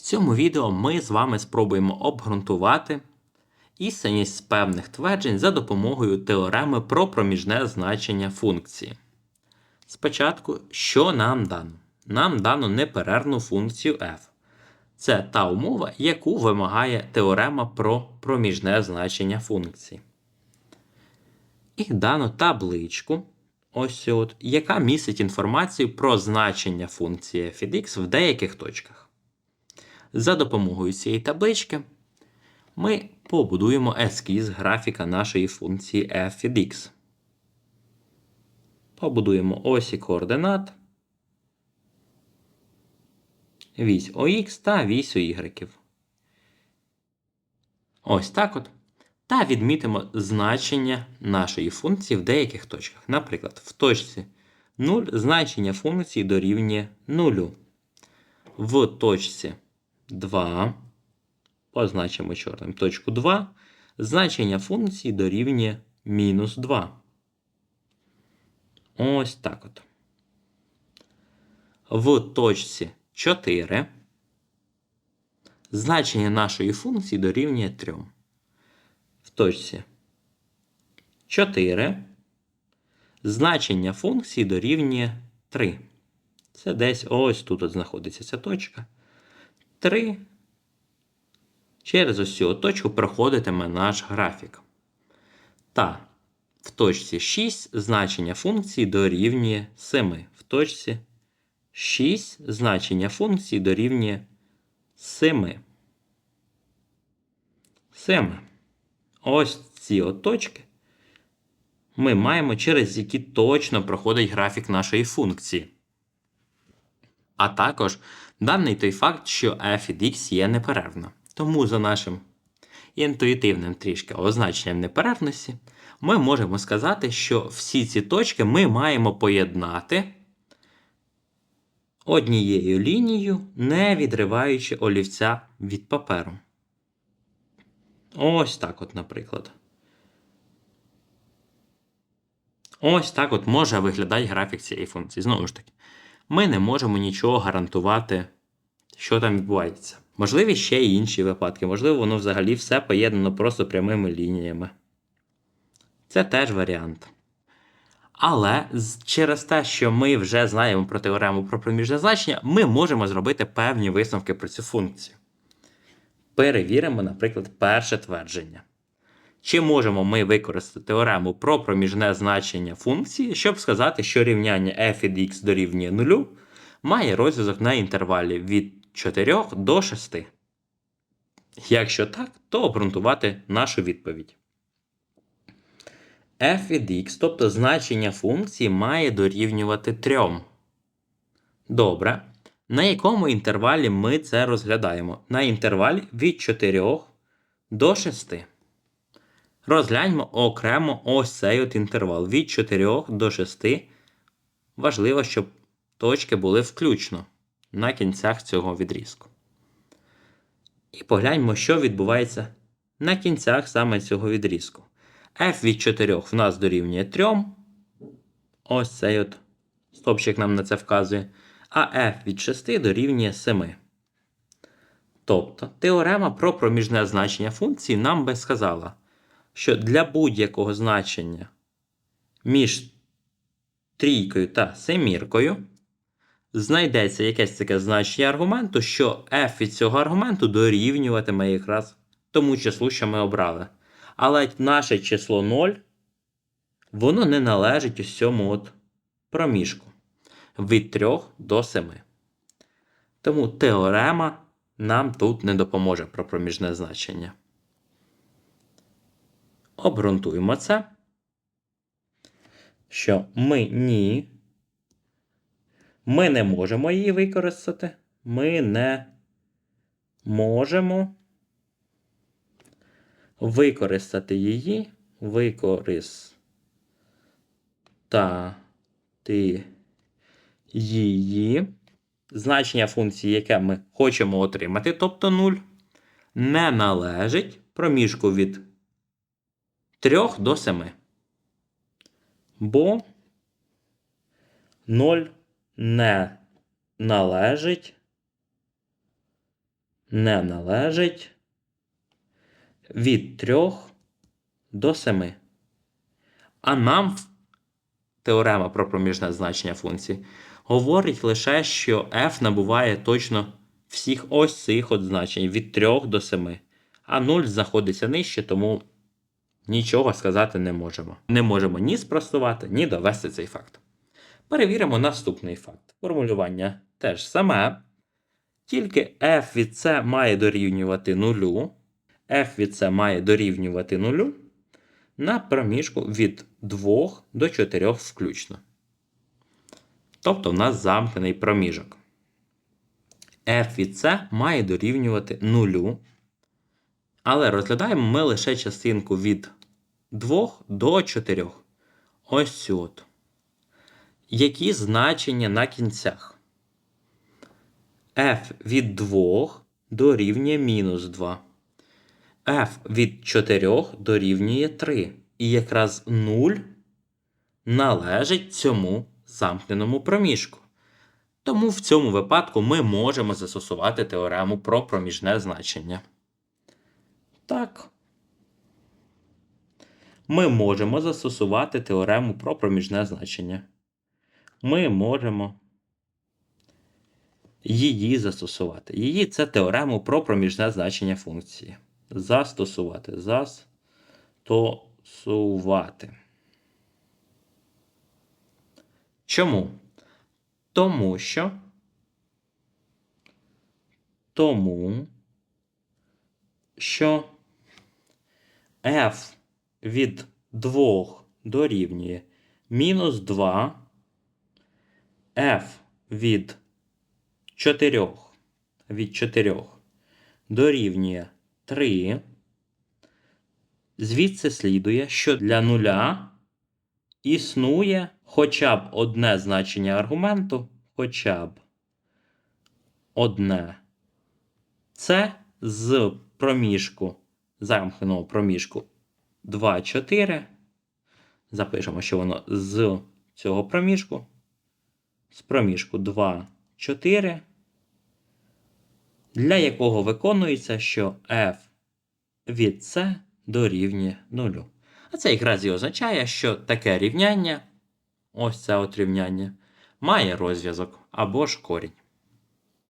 В цьому відео ми з вами спробуємо обґрунтувати істинність певних тверджень за допомогою теореми про проміжне значення функції. Спочатку, що нам дано? Нам дано неперервну функцію f. Це та умова, яку вимагає теорема про проміжне значення функції. І дано табличку, ось от, яка містить інформацію про значення функції f x в деяких точках. За допомогою цієї таблички ми побудуємо ескіз графіка нашої функції f від x. Побудуємо осі координат, вісь ОХ та вісь OY. Ось так от. Та відмітимо значення нашої функції в деяких точках. Наприклад, в точці 0 значення функції дорівнює 0. В точці 2, позначимо чорним точку 2, значення функції дорівнює мінус 2. Ось так от. В точці 4 значення нашої функції дорівнює 3. В точці 4 значення функції дорівнює 3. Це десь ось тут от знаходиться ця точка. 3. Через ось цю точку проходитиме наш графік. Та в точці 6 значення функції дорівнює 7. В точці 6 значення функції дорівнює 7. 7. Ось ці от точки ми маємо, через які точно проходить графік нашої функції. А також даний той факт, що f від x є неперервна. Тому за нашим інтуїтивним трішки означенням неперервності, ми можемо сказати, що всі ці точки ми маємо поєднати однією лінією, не відриваючи олівця від паперу. Ось так от, наприклад. Ось так от може виглядати графік цієї функції. Знову ж таки, ми не можемо нічого гарантувати, що там відбувається. Можливі ще й інші випадки, можливо, воно взагалі все поєднано просто прямими лініями. Це теж варіант. Але через те, що ми вже знаємо про теорему про проміжне значення, ми можемо зробити певні висновки про цю функцію. Перевіримо, наприклад, перше твердження. Чи можемо ми використати теорему про проміжне значення функції, щоб сказати, що рівняння f від x дорівнює 0 має розв'язок на інтервалі від 4 до 6? Якщо так, то обґрунтувати нашу відповідь. f від x, тобто значення функції, має дорівнювати 3. Добре. На якому інтервалі ми це розглядаємо? На інтервалі від 4 до 6. Розгляньмо окремо ось цей от інтервал від 4 до 6. Важливо, щоб точки були включно на кінцях цього відрізку. І погляньмо, що відбувається на кінцях саме цього відрізку. f від 4 в нас дорівнює 3. Ось цей от стопчик нам на це вказує. А f від 6 дорівнює 7. Тобто теорема про проміжне значення функції нам би сказала, що для будь-якого значення між трійкою та семіркою знайдеться якесь таке значення аргументу, що f від цього аргументу дорівнюватиме якраз тому числу, що ми обрали. Але наше число 0, воно не належить ось цьому от проміжку від 3 до 7. Тому теорема нам тут не допоможе про проміжне значення. Обґрунтуємо це, що ми ні. Ми не можемо її використати. Ми не можемо використати її, використати її значення функції, яке ми хочемо отримати, тобто 0, не належить проміжку від 3 до 7. Бо 0 не належить не належить від 3 до 7. А нам теорема про проміжне значення функції говорить лише, що f набуває точно всіх ось цих от значень від 3 до 7. А 0 знаходиться нижче, тому нічого сказати не можемо. Не можемо ні спростувати, ні довести цей факт. Перевіримо наступний факт. Формулювання теж саме. Тільки f від c має дорівнювати нулю. f від c має дорівнювати нулю на проміжку від 2 до 4 включно. Тобто в нас замкнений проміжок. f від c має дорівнювати нулю. Але розглядаємо ми лише частинку від 2 до 4. Ось цю от. Які значення на кінцях? f від 2 дорівнює мінус 2. f від 4 дорівнює 3. І якраз 0 належить цьому замкненому проміжку. Тому в цьому випадку ми можемо застосувати теорему про проміжне значення. Так. Ми можемо застосувати теорему про проміжне значення. Ми можемо її застосувати. Її це теорему про проміжне значення функції. Застосувати. Застосувати. Чому? Тому що. Тому що f від 2 дорівнює мінус 2, f від 4 від 4 дорівнює 3. Звідси слідує, що для нуля існує хоча б одне значення аргументу, хоча б одне. Це з проміжку, замкненого проміжку 2, 4. Запишемо, що воно з цього проміжку. З проміжку 2, 4, для якого виконується, що f від c дорівнює 0. А це якраз і означає, що таке рівняння, ось це от рівняння, має розв'язок або ж корінь.